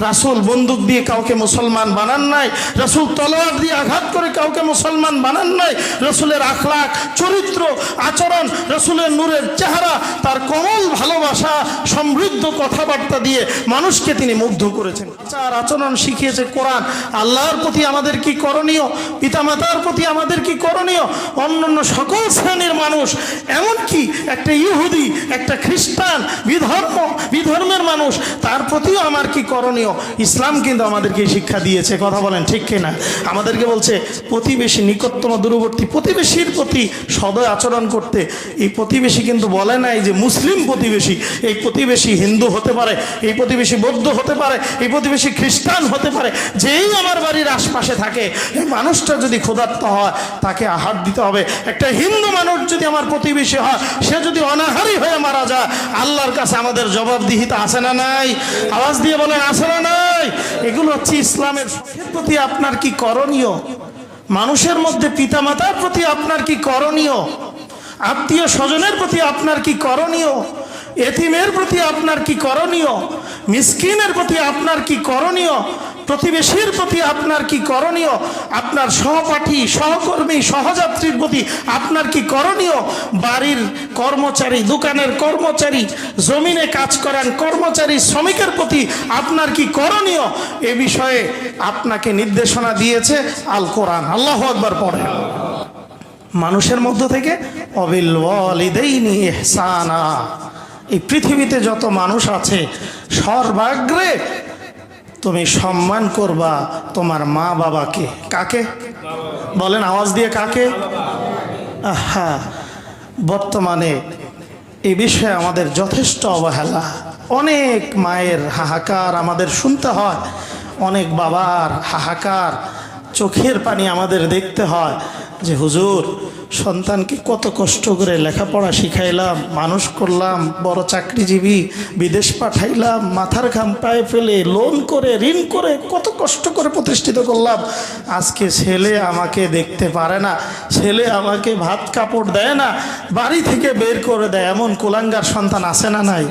রাসুল বন্দুক দিয়ে কাউকে মুসলমান বানান নাই, রাসুল তলোয়ার দিয়ে আঘাত করে কাউকে মুসলমান বানান নাই, রসুলের আখলাক চরিত্র, আচরণ, রসুলের নূরের চেহারা, তার কোমল ভালোবাসা, সমৃদ্ধ কথাবার্তা দিয়ে মানুষকে তিনি মুগ্ধ করেছেন। আচার আচরণ শিখিয়েছে কোরআন। আল্লাহর প্রতি আমাদের কি করণীয়? পিতামাতার প্রতি আমাদের কি করণীয়? অন্যান্য সকল শ্রেণির মানুষ, এমনকি একটা ইহুদি, একটা খ্রিস্টান, বিধর্ম, বিধর্মের মানুষ, তার প্রতিও আমার কি করণীয়? ইসলাম কিন্তু আমাদেরকে শিক্ষা দিয়েছে, কথা বলেন ঠিক কিনা? আমাদেরকে বলছে, প্রতিবেশী নিকটতম দূরবর্তী, প্রতিবেশীর প্রতি সদয় আচরণ করতে। এই প্রতিবেশী কিন্তু বলে নাই যে মুসলিম প্রতিবেশী, এই প্রতিবেশী হিন্দু হতে পারে, এই প্রতিবেশী বৌদ্ধ হতে পারে, এই প্রতিবেশী খ্রিস্টান হতে পারে, যেই আমার বাড়ির আশপাশে থাকে, এই মানুষটা যদি ক্ষুধার্ত হয়, তাকে আহার দিতে হবে। একটা হিন্দু মানুষ যদি আমার প্রতিবেশী হয়, সে যদি অনাহারি হয়ে মারা যায়, আল্লাহর কাছে আমাদের জবাবদিহিতা আছে না নাই? আওয়াজ দিয়ে বলেন, আছে নাই। এগুলো হচ্ছে ইসলামের প্রতি আপনার কি করণীয়? মানুষের মধ্যে পিতামাতার প্রতি আপনার কি করণীয়? আত্মীয় স্বজনের প্রতি আপনার কি করণীয়? এতিমের প্রতি আপনার কি করণীয়? মিসকিনের প্রতি আপনার কি করণীয়? প্রতিবেশীর প্রতি আপনার কি করণীয়? আপনার সহপাঠী, সহকর্মী, সহযাত্রীর প্রতি আপনার কি করণীয়? বাড়ির কর্মচারী, দোকানের কর্মচারী, জমিনে কাজ করেন কর্মচারী, শ্রমিকের প্রতি আপনার কি করণীয়? এ বিষয়ে আপনাকে নির্দেশনা দিয়েছে আল কোরআন। আল্লাহ একবার পড়েন মানুষের মধ্য থেকে এই পৃথিবীতে যত মানুষ আছে, সর্বাগ্রে তুমি সম্মান করবা তোমার মা বাবাকে। কাকে? বলেন আওয়াজ দিয়ে কাকে? আহা, বর্তমানে এ বিষয়ে আমাদের যথেষ্ট অবহেলা। অনেক মায়ের হাহাকার আমাদের শুনতে হয়, অনেক বাবার হাহাকার চোখের পানি আমাদের দেখতে হয়। যে হুজুর, সন্তানকে কত কষ্ট করে লেখাপড়া শিখাইলাম, মানুষ করলাম, বড় চাকরিজীবী, বিদেশ পাঠাইলাম, মাথার ঘাম পায়ে ফেলে লোন করে, ঋণ করে, কত কষ্ট করে প্রতিষ্ঠিত করলাম। আজকে ছেলে আমাকে দেখতে পারে না, ছেলে আমাকে ভাত কাপড় দেয় না, বাড়ি থেকে বের করে দেয়, এমন কোলাঙ্গার সন্তান আসে না নাই?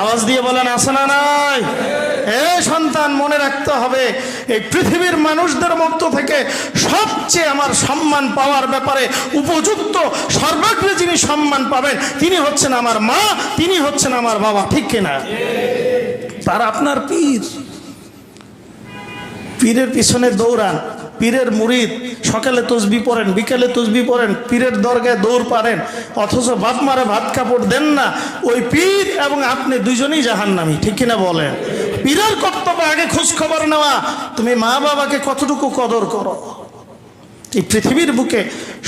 আওয়াজ দিয়ে বলেন আসে না নাই? এ সন্তান মনে রাখতে হবে, এই পৃথিবীর মানুষদের মধ্য থেকে সবচেয়ে আমার সম্মান পাওয়ার ব্যাপারে উপযুক্ত সর্বাগ্রে যিনি সম্মান পাবেন, তিনি হচ্ছেন আমার মা, তিনি হচ্ছেন আমার বাবা, ঠিক কিনা? তার আপনার পীর। পীরের পিছনে দৌড়ান, পীরের মুরিদ, সকালে তসবি পড়েন, বিকালে তসবি পড়েন, পীরের দরগায় দৌড় পারেন, অথচ বাপ মারে ভাত কাপড় দেন না, ওই পীর এবং আপনি দুজনেই জাহান্নামি, ঠিক কিনা বলেন? পীরের কর্তব্য, আগে খোঁজ খবর নেওয়া। তুমি মা বাবাকে কতটুকু কদর করো? এই পৃথিবীর বুকে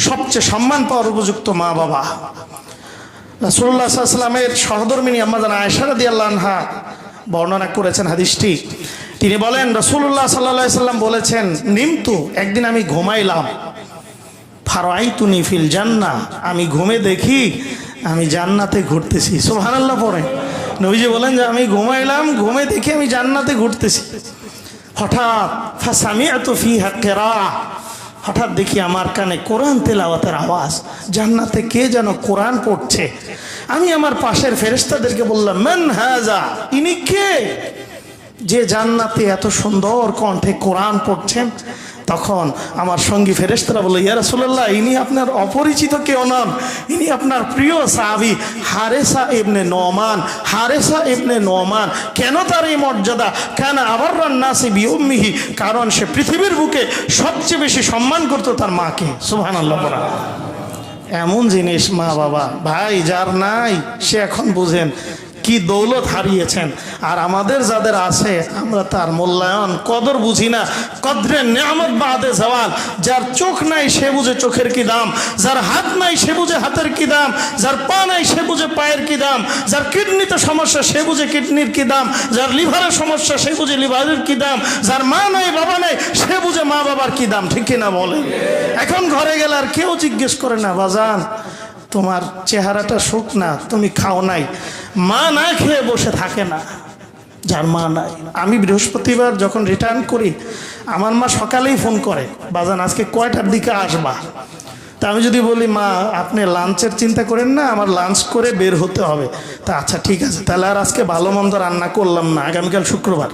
সবচেয়ে সম্মান পাওয়ার উপযুক্ত মা বাবা। রাসুল্লাহ সাল্লামের সহধর্মিনী আমাদের আয়সারা দিয়াল্লাহ বর্ণনা করেছেন হাদিসটি। তিনি বলেন রসুল্লাহ সাল্লা সাল্লাম বলেছেন, নিমতু, একদিন আমি ঘুমাইলাম। ফারাই তুনি ফিল জান্না আমি ঘুমে দেখি, আমি জান্নাতে ঘুরতেছি। সোহানাল্লাহ পরে নবীজি বলেন যে, আমি ঘুমাইলাম, ঘুমে দেখি আমি জান্নাতে ঘুরতেছি। হঠাৎ ফাসামি এত ফি হাক্কেরা হঠাৎ দেখি আমার কানে কোরআন তেলাওয়াতের আওয়াজ। জান্নাতে কে যেন কোরআন পড়ছে। আমি আমার পাশের ফেরেস্তাদেরকে বললাম, মেন হাজা? ইনি কে? যে জান্নাতে এত সুন্দর কণ্ঠে কোরআন পড়ছেন তখন আমার সঙ্গী ফেরেস্তারা বলল, ইয়া রাসূলুল্লাহ, ইনি আপনার অপরিচিত কেউ নন। ইনি আপনার প্রিয় সাহাবি হারেসা ইবনে নোমান। হারেসা ইবনে নোমান, কেন তার এই মর্যাদা? কেন আবার নাসি বিউম্মিহি, কারণ সে পৃথিবীর বুকে সবচেয়ে বেশি সম্মান করতো তার মাকে। সুবহান আল্লাহ এমন জিনিস মা বাবা, ভাই যার নাই, সে এখন বুঝেন কি দৌলত হারিয়েছেন? আর আমাদের যাদের আছে, আমরা তার মূল্যায়ন কদর বুঝি না। কদরে নিয়ামত বাদে জওয়াল যার চোখ নাই, সে বুঝে চোখের কি দাম। যার হাত নাই, সে বুঝে হাতের কি দাম। যার পা নাই, সে বুঝে পায়ের কি দাম। যার কিডনিতে সমস্যা, সে বুঝে কিডনির কি দাম। যার লিভারের সমস্যা, সে বুঝে লিভারের কি দাম। যার মা নাই, বাবা নাই, সে বুঝে মা বাবার কি দাম। ঠিক কিনা বলে এখন ঘরে গেলে আর কেউ জিজ্ঞেস করে না, বাজান। তোমার চেহারাটা সুখ না, তুমি খাও নাই। মা না খেয়ে বসে থাকে না, যার মা নাই। আমি বৃহস্পতিবার যখন রিটার্ন করি, আমার মা সকালেই ফোন করে, বাজান, আজকে কয়টার দিকে আসবা? তা আমি যদি বলি, মা, আপনি লাঞ্চের চিন্তা করেন না, আমার লাঞ্চ করে বের হতে হবে। তা আচ্ছা ঠিক আছে, তাহলে আর আজকে ভালো মন্দ রান্না করলাম না, আগামীকাল শুক্রবার।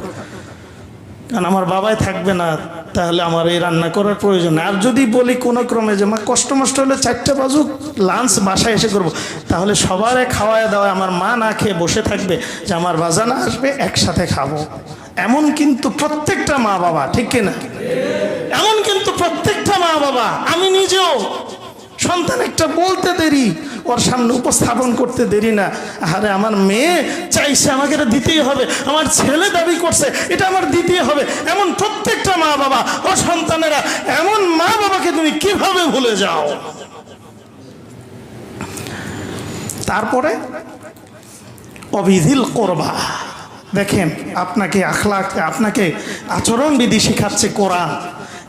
কারণ আমার বাবাই থাকবে না তাহলে আমার এই রান্না করার প্রয়োজন আর যদি বলি কোনো ক্রমে যে মা, কষ্ট মষ্ট হলে চারটে বাজুক লাঞ্চ বাসায় এসে করব। তাহলে সবারে খাওয়ায় দাওয়ায় আমার মা না খেয়ে বসে থাকবে যে আমার বাজানা আসবে, একসাথে খাব। এমন কিন্তু প্রত্যেকটা মা বাবা, ঠিক কিনা এমন কিন্তু প্রত্যেকটা মা বাবা। আমি নিজেও সন্তান একটা বলতে দেরি ওর সামনে উপস্থাপন করতে দেরি না। আরে আমার মেয়ে চাইছে আমাকে এটা দিতেই হবে। আমার ছেলে দাবি করছে, এটা আমার দিতেই হবে। এমন প্রত্যেকটা মা বাবা ও সন্তানেরা এমন মা বাবাকে তুমি কীভাবে ভুলে যাও? তারপরে, অবিধিল করবা। দেখেন, আপনাকে আখলাক আপনাকে আচরণবিধি শেখাচ্ছে কোরআন।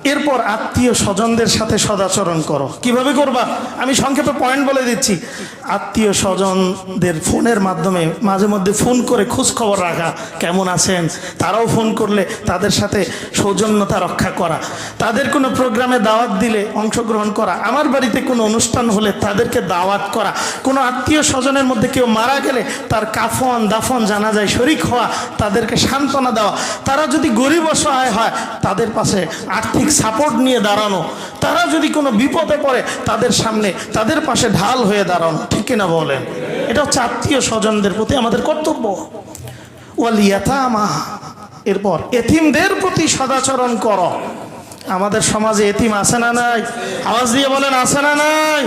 এরপর আত্মীয় স্বজনদের সাথে সদাচরণ করো। কীভাবে করবা? আমি সংক্ষেপে পয়েন্ট বলে দিচ্ছি। আত্মীয় স্বজনদের ফোনের মাধ্যমে মাঝে মধ্যে ফোন করে খোঁজ খবর রাখা। কেমন আছেন? তারাও ফোন করলে তাদের সাথে সৌজন্যতা রক্ষা করা। তাদের কোনো প্রোগ্রামে দাওয়াত দিলে অংশগ্রহণ করা। আমার বাড়িতে কোনো অনুষ্ঠান হলে তাদেরকে দাওয়াত করা। কোনো আত্মীয় স্বজনের মধ্যে কেউ মারা গেলে তার কাফন, দাফন জানা যায় শরিক হওয়া, তাদেরকে সান্ত্বনা দেওয়া। তারা যদি গরিব অসহায় হয়, তাদের পাশে আর্থিক সাপোর্ট নিয়ে দাঁড়ানো। তারা যদি কোনো বিপদে পড়ে, তাদের সামনে, তাদের পাশে ঢাল হয়ে দাঁড়ানো। ঠিক কিনা বলেন? এটা হচ্ছে আত্মীয় স্বজনদের প্রতি আমাদের কর্তব্য। ওয়ালিয়াতামা এরপর, এতিমদের প্রতি সদাচরণ কর। আমাদের সমাজে এতিম আছে না নাই? আওয়াজ দিয়ে বলেন, আছে না নাই?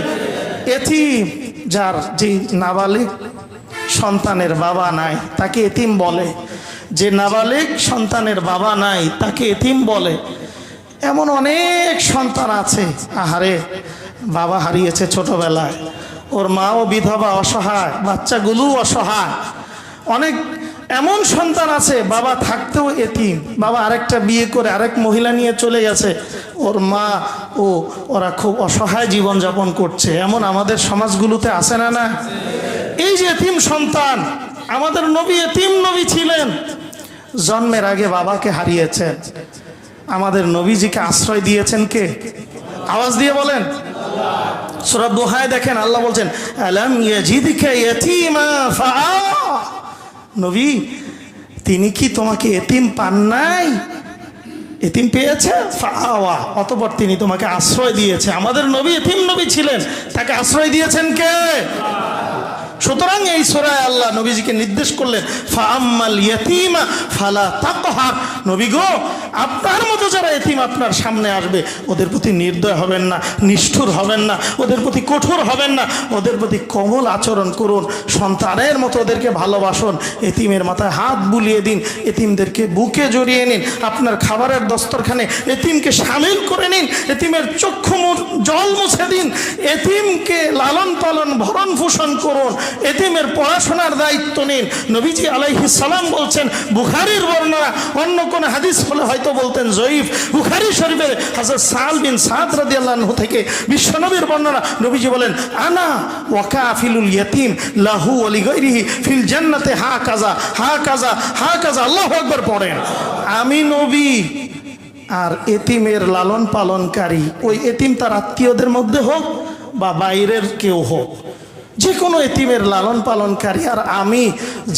এতিম, যার যে নাবালিক সন্তানের বাবা নাই, তাকে এতিম বলে। যে নাবালিক সন্তানের বাবা নাই, তাকে এতিম বলে। এমন অনেক সন্তান আছে। আহারে, বাবা হারিয়েছে ছোটবেলায়। ওর মাও বিধবা অসহায় বাচ্চাগুলো অসহায়। অনেক এমন সন্তান আছে, বাবা থাকতেও এতিম। বাবা আরেকটা বিয়ে করে আরেক মহিলা নিয়ে চলে গেছে। ওর মা, ও, ওরা খুব অসহায় জীবনযাপন করছে। এমন আমাদের সমাজগুলোতে আছে না না? এই যে এতিম সন্তান, আমাদের নবী এতিম নবী ছিলেন। জন্মের আগে বাবাকে হারিয়েছেন আমাদের নবীজিকে আশ্রয় দিয়েছেন কে? আওয়াজ দিয়ে বলেন। সুরা দোহায় দেখেন, আল্লাহ বলছেন নবী, তিনি কি তোমাকে এতিম পান নাই? এতিম পেয়েছে? অতপর তিনি তোমাকে আশ্রয় দিয়েছে। আমাদের নবী এতিম নবী ছিলেন। তাকে আশ্রয় দিয়েছেন কে? সুতরাং এই সোরায় আল্লাহ নবীজিকে নির্দেশ করলেন, ফাআম্মাল ইয়াতীমা ফালা তাকহার নবী গো, আপনার মতো যারা এতিম আপনার সামনে আসবে, ওদের প্রতি নির্দয় হবেন না, নিষ্ঠুর হবেন না, ওদের প্রতি কঠোর হবেন না, ওদের প্রতি কোমল আচরণ করুন, সন্তানের মতো ওদেরকে ভালোবাসুন, এতিমের মাথায় হাত বুলিয়ে দিন, এতিমদেরকে বুকে জড়িয়ে নিন, আপনার খাবারের দস্তরখানে এতিমকে সামিল করে নিন, এতিমের চক্ষু জল মুছে দিন, এতিমকে লালন পালন ভরণ পোষণ করুন এতিমের পড়াশোনার দায়িত্ব নিন। নবীজি আলাইহিস সালাম বলছেন, বুখারির বর্ণনা অন্য কোন হাদিস হলে হয়তো বলতেন জয়ীফ। বুখারি শরীফের হাজার সাল বিন সাদ রাদি আল্লাহ থেকে বিশ্বনবীর বর্ণনা নবীজি বলেন, আনা ওয়াকা ফিলুল ইয়তিম, লাহু অলি গৈরিহি ফিল জান্নাতে হা কাজা হা কাজা হা কাজা আল্লাহ একবার পড়েন। আমি নবী আর এতিমের লালন পালনকারী, ওই এতিম তার আত্মীয়দের মধ্যে হোক বা বাইরের কেউ হোক। যে কোনো এতিমের লালন পালনকারী আর আমি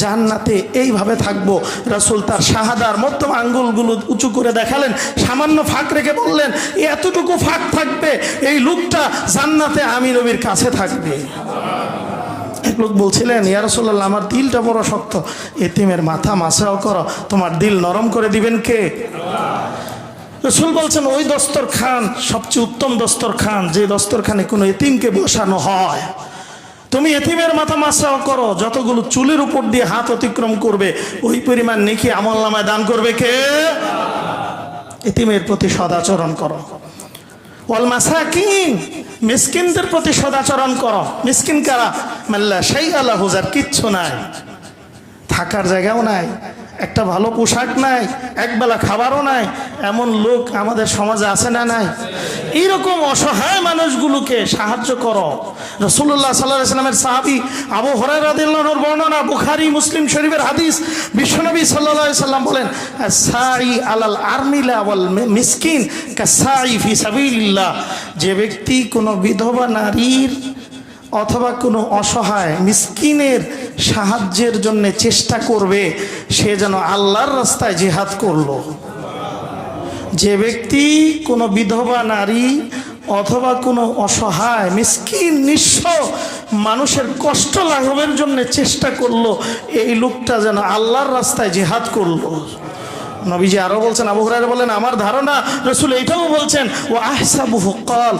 জান্নাতে এইভাবে থাকব। রাসুল তার শাহাদার মধ্যম আঙ্গুলগুলো উঁচু করে দেখালেন, সামান্য ফাঁক রেখে বললেন, এতটুকু ফাঁক থাকবে, এই লোকটা জান্নাতে আমি নবীর কাছে থাকবে। এক লোক বলছিলেন ইয়ারসোল্লাহ আমার দিলটা বড় শক্ত। এতিমের মাথা মাসাও করো, তোমার দিল নরম করে দিবেন কে? রসুল বলছেন, ওই দস্তর খান সবচেয়ে উত্তম দস্তর খান যে দস্তর খানে কোনো এতিমকে বসানো হয়। তুমি এতিমের মাথা মাসাও করো, যতগুলো চুলের উপর দিয়ে হাত অতিক্রম করবে, ওই পরিমাণ নেকি আমল নামায় দান করবে কে? এতিমের প্রতি সদাচরণ করো। ওয়াল মাসাকিন, মিসকিনদের প্রতি সদাচরণ করো। মিসকিন কারা? মাল্লা সেই আল্লাহ হুজার কিচ্ছু নাই, থাকার জায়গাও নাই, একটা ভালো পোশাক নাই, একবেলা খাবারও নাই, এমন লোক আমাদের সমাজে আছে না নাই? এইরকম অসহায় মানুষগুলোকে সাহায্য করো। রসুল্লাহ সাল্লাহ ইসলামের সাহাবি আবু হরাই রাদিল্লাহর বর্ণনা বুখারি, মুসলিম শরীফের হাদিস। বিশ্বনবী সাল্লাহ সাল্লাম বলেন সাই আলাল আর্মিলা ওয়াল মিসকিন যে ব্যক্তি কোনো বিধবা নারীর অথবা কোনো অসহায় মিসকিনের সাহায্যের জন্য চেষ্টা করবে, সে যেন আল্লাহর রাস্তায় জেহাদ করল। যে ব্যক্তি কোনো বিধবা নারী অথবা কোনো অসহায়, মিসকিন, নিঃস্ব মানুষের কষ্ট লাঘবের জন্য চেষ্টা করল, এই লোকটা যেন আল্লাহর রাস্তায় জেহাদ করল। নবীজি আরও বলছেন, আবু হুরায়রা বলেন আমার ধারণা রসুল এইটাও বলছেন ও আহসাবুহু কল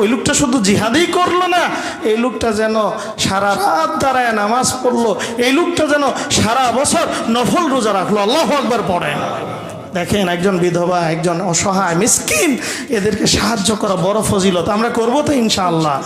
ওই লোকটা শুধু জিহাদই করল না, এই লোকটা যেন সারা রাত দাঁড়ায় নামাজ পড়ল, এই লোকটা যেন সারা বছর নফল রোজা রাখল। আল্লাহ আকবার পড়ে দেখেন একজন বিধবা, একজন অসহায়, মিসকিন, এদেরকে সাহায্য করা বড় ফজিলত। আমরা করব তো ইনশাআল্লাহ।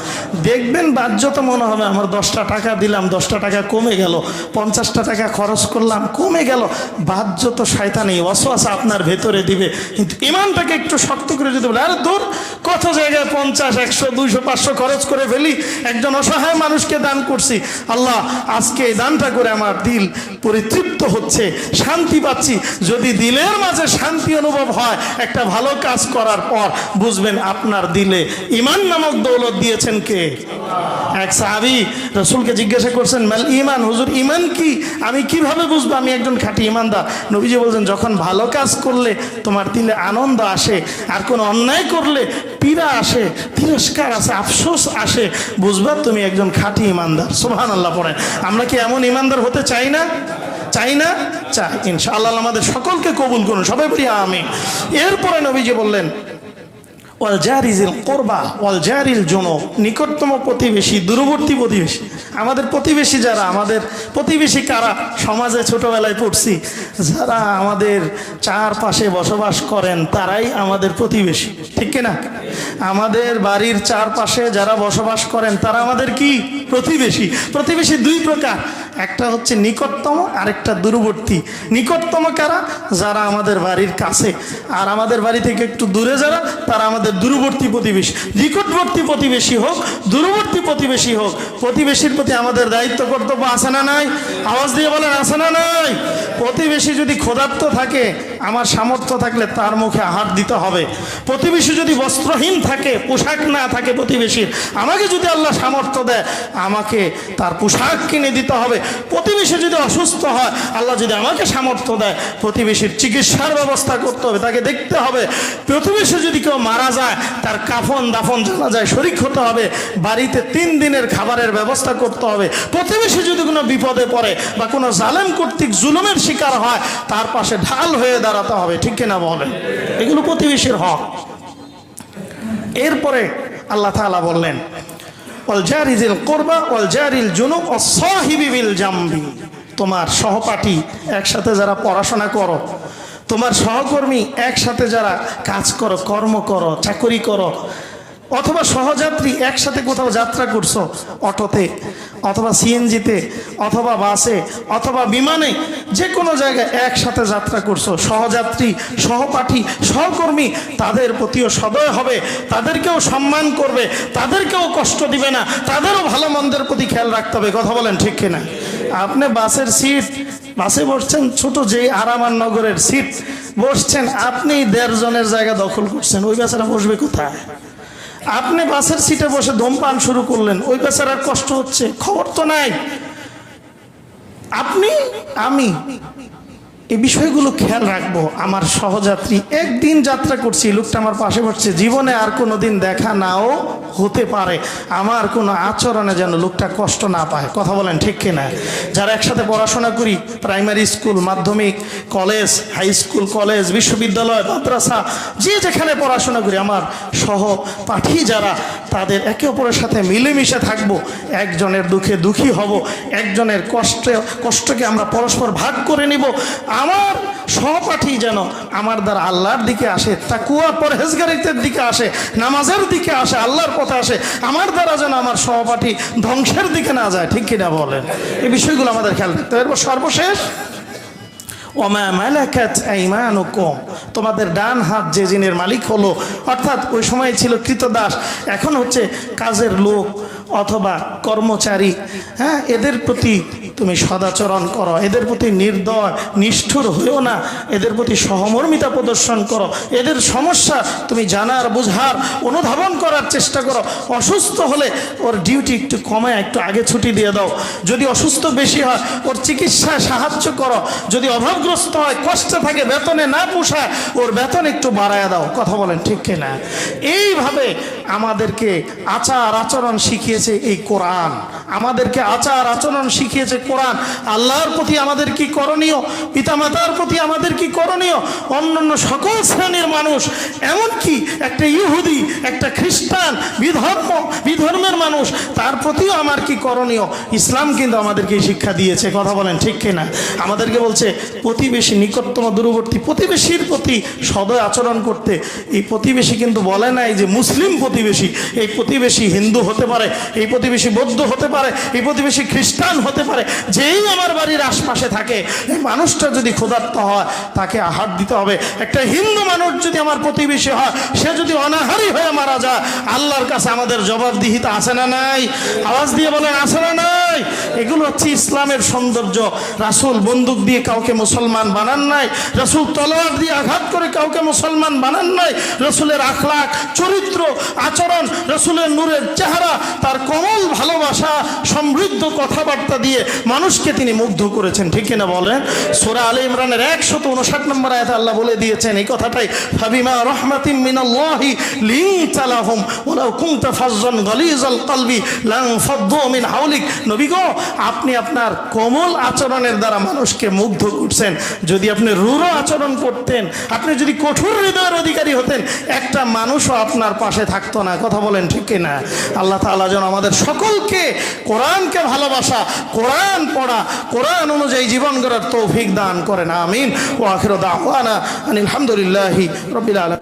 দেখবেন বাহ্যত মনে হবে, আমার দশটা টাকা দিলাম, দশটা টাকা কমে গেল, পঞ্চাশটা টাকা খরচ করলাম, কমে গেল। বাহ্যত শয়তানি অসোয়াশা আপনার ভেতরে দিবে। কিন্তু ইমানটাকে একটু শক্ত করে যদি বলে, আরে দূর, কত জায়গায় পঞ্চাশ, একশো, দুইশো, পাঁচশো খরচ করে ফেলি? একজন অসহায় মানুষকে দান করছি। আল্লাহ, আজকে এই দানটা করে আমার দিল পরিতৃপ্ত হচ্ছে, শান্তি পাচ্ছি। যদি দিলের মাঝে শান্তি অনুভব হয়, একটা ভালো কাজ করার পর বুঝবেন আপনার দিলে ইমান নামক দৌলত দিয়েছেন কে? এক সাহাবি রসুলকে জিজ্ঞাসা করছেন, মাল ইমান? হুজুর, ইমান কি? আমি কীভাবে বুঝব? আমি একজন খাঁটি ইমানদার। নবীজি বলছেন, যখন ভালো কাজ করলে তোমার দিলে আনন্দ আসে, আর কোনো অন্যায় করলে পীড়া আসে, তিরস্কার আসে, আফসোস আসে, বুঝবা তুমি একজন খাঁটি ইমানদার। সোহান আল্লাহ পড়েন। আমরা কি এমন ইমানদার হতে চাই না? চাই না, চাই। ইনশাআল্লাহ আমাদের সকলকে কবুল করুন, সবাই বলি আমি এরপরে নবীজি বললেন, ওয়াল জারিজিল কোরবা, ওয়াল জারিল জন নিকটতম প্রতিবেশী, দূরবর্তী প্রতিবেশী, আমাদের প্রতিবেশী যারা, আমাদের প্রতিবেশী কারা? সমাজে ছোটবেলায় পড়ছি, যারা আমাদের চারপাশে বসবাস করেন, তারাই আমাদের প্রতিবেশী। ঠিক কিনা? আমাদের বাড়ির চারপাশে যারা বসবাস করেন, তারা আমাদের কি? প্রতিবেশী। প্রতিবেশী দুই প্রকার। একটা হচ্ছে নিকটতম, আরেকটা দূরবর্তী। নিকটতম কারা? যারা আমাদের বাড়ির কাছে। আর আমাদের বাড়ি থেকে একটু দূরে যারা, তারা আমাদের দূরবর্তী প্রতিবেশী। নিকটবর্তী প্রতিবেশী হোক, দূরবর্তী প্রতিবেশী হোক, প্রতিবেশীর প্রতি আমাদের দায়িত্ব, কর্তব্য আসে না নাই? আওয়াজ দিয়ে বলেন আসে না নাই? প্রতিবেশী যদি ক্ষুধার্ত থাকে, আমার সামর্থ্য থাকলে তার মুখে হাত দিতে হবে। প্রতিবেশী যদি বস্ত্রহীন থাকে, পোশাক না থাকে প্রতিবেশীর, আমাকে যদি আল্লাহ সামর্থ্য দেয়, আমাকে তার পোশাক কিনে দিতে হবে। প্রতিবেশী যদি অসুস্থ হয়, আল্লাহ যদি আমাকে সামর্থ্য দেয়, প্রতিবেশীর চিকিৎসার ব্যবস্থা করতে হবে, তাকে দেখতে হবে। প্রতিবেশী যদি কেউ মারা যায়, তার কাফন দাফন জানা যায় শরিক হতে হবে, বাড়িতে তিন দিনের খাবারের ব্যবস্থা করতে হবে। প্রতিবেশী যদি কোনো বিপদে পড়ে বা কোনো জালেম কর্তৃক জুলুমের শিকার হয়, তার পাশে ঢাল হয়ে দাঁড়াতে হবে, ঠিক কিনা বলেন? এগুলো প্রতিবেশীর হক। এরপরে আল্লাহ তাআলা বললেন, ওয়াল জারিজিল কোরবা, ওয়াল জারিল জুনুব ও সাহিবিল জাম্বি। তোমার সহপাঠী একসাথে যারা পড়াশোনা করো, তোমার সহকর্মী একসাথে যারা কাজ করো, কর্ম করো, চাকরি করো, অথবা সহযাত্রী একসাথে কোথাও যাত্রা করছ, অটোতে অথবা সিএনজিতে, অথবা বাসে, অথবা বিমানে যে কোনো জায়গায় একসাথে যাত্রা করছ। সহযাত্রী, সহপাঠী, সহকর্মী, তাদের প্রতিও সদয় হবে, তাদেরকেও সম্মান করবে, তাদেরকেও কষ্ট দিবে না, তাদেরও ভালো মন্দের প্রতি খেয়াল রাখতে হবে। কথা বলেন ঠিক কিনা? আপনি বাসের সিট, বাসে বসছেন, ছোট যে আরামান নগরের সিট, বসছেন আপনি দেড় জনের জায়গা দখল করছেন, ওই বেচারা বসবে কোথায়? আপনি বাসের সিটে বসে ধূমপান শুরু করলেন, ওই বেচারার কষ্ট হচ্ছে, খবর তো নাই। আপনি, আমি এই বিষয়গুলো খেয়াল রাখব। আমার সহযাত্রী একদিন যাত্রা করছি লোকটা আমার পাশে বসছে। জীবনে আর কোনো দিন দেখা নাও হতে পারে। আমার কোনো আচরণে যেন লোকটা কষ্ট না পায়। কথা বলেন ঠিক কিনা? যারা একসাথে পড়াশোনা করি, প্রাইমারি স্কুল, মাধ্যমিক, কলেজ, হাই স্কুল, কলেজ, বিশ্ববিদ্যালয়, মাদ্রাসা, যে যেখানে পড়াশোনা করি, আমার সহ সহপাঠী যারা, তাদের একে অপরের সাথে মিলেমিশে থাকব। একজনের দুঃখে দুঃখী হব। একজনের কষ্টে, কষ্টকে আমরা পরস্পর ভাগ করে নিব। আমার সহপাঠী যেন আমার দ্বারা আল্লাহর দিকে আসে, তা কুয়া পরহেজগারিতের দিকে আসে, নামাজের দিকে আসে, আল্লাহর পথে আসে, আমার দ্বারা যেন আমার সহপাঠী ধ্বংসের দিকে না যায়, ঠিক কিনা বলেন? এই বিষয়গুলো আমাদের খেয়াল রাখতে হবে। সর্বশেষ তোমাদের ডান হাত যে জিনের মালিক হলো, অর্থাৎ ওই সময় ছিল কৃতদাস, এখন হচ্ছে কাজের লোক। অথবা কর্মচারী হ্যাঁ এদের প্রতি তুমি সদাচরণ করো, এদের প্রতি নির্দয়, নিষ্ঠুর হয়েও না, এদের প্রতি সহমর্মিতা প্রদর্শন করো, এদের সমস্যা তুমি জানার, বুঝার, অনুধাবন করার চেষ্টা করো, অসুস্থ হলে ওর ডিউটি একটু কমে, একটু আগে ছুটি দিয়ে দাও, যদি অসুস্থ বেশি হয়, ওর চিকিৎসায় সাহায্য করো, যদি অভাবগ্রস্ত হয়, কষ্টে থাকে, বেতনে না পোষায় ওর বেতন একটু বাড়ায় দাও, কথা বলেন ঠিক কিনা? এইভাবে আমাদেরকে আচার আচরণ শিখিয়েছে এই কোরআন। আমাদেরকে আচার আচরণ শিখিয়েছে কোরআন। আল্লাহর প্রতি আমাদের কি করণীয়? পিতামাতার প্রতি আমাদের কি করণীয়? অন্যান্য সকল শ্রেণির মানুষ, এমনকি একটা ইহুদি, একটা খ্রিস্টান, বিধর্ম, বিধর্মের মানুষ, তার প্রতিও আমার কি করণীয়? ইসলাম কিন্তু আমাদেরকে শিক্ষা দিয়েছে। কথা বলেন ঠিক কিনা? আমাদেরকে বলছে, প্রতিবেশী নিকটতম দূরবর্তী প্রতিবেশীর প্রতি সদয় আচরণ করতে। এই প্রতিবেশী কিন্তু বলে নাই যে মুসলিম প্রতিবেশী, এই প্রতিবেশী হিন্দু হতে পারে এই প্রতিবেশী বৌদ্ধ হতে পারে, এই প্রতিবেশী খ্রিস্টান হতে পারে, যেই আমার বাড়ির আশপাশে থাকে, এই মানুষটা যদি ক্ষুধার্ত হয়, তাকে আহার দিতে হবে। একটা হিন্দু মানুষ যদি আমার প্রতিবেশী হয়, সে যদি অনাহারি হয়ে মারা যায়, আল্লাহর কাছে আমাদের জবাবদিহিতা আছে না নাই? আওয়াজ দিয়ে বলেন, আছে না নাই? এগুলো হচ্ছে ইসলামের সৌন্দর্য। রাসূল বন্দুক দিয়ে কাউকে মুসলমান বানান নাই, রাসূল তলোয়ার দিয়ে আঘাত করে কাউকে মুসলমান বানান নাই, রসুলের আখলাক চরিত্র, আচরণ, রসুলের নূরের চেহারা, তার কোমল ভালোবাসা, সমৃদ্ধ কথাবার্তা দিয়ে মানুষকে তিনি মুগ্ধ করেছেন। ঠিক কিনা বলেন? সোরা আলী ইমরানের একশত উনষাট নম্বর আয়াতে আল্লাহ বলে দিয়েছেন, এই কথাটাই, ফাবিমা রহমাতিম মিনাল্লাহি লিন তালাহুম ওয়ালাউ কুনতা ফাজ্জান গালিজাল কলবি লাং ফাদ্দু মিন হাওলিক। নবী গো, আপনি আপনার কোমল আচরণের দ্বারা মানুষকে মুগ্ধ করছেন। যদি আপনি রূঢ় আচরণ করতেন, আপনি যদি কঠোর হৃদয়ের অধিকারী হতেন, একটা মানুষও আপনার পাশে থাকতো না। কথা বলেন ঠিক কিনা? আল্লাহ তাআলা যেন আমাদের সকলকে কোরআনকে ভালোবাসা, কোরআন পড়া, কোরআন অনুযায়ী জীবন গড়ার তৌফিক দান করেন, আমিন। ও আখির দাওয়ানা আনিল হামদুলিল্লাহি রবিল আলম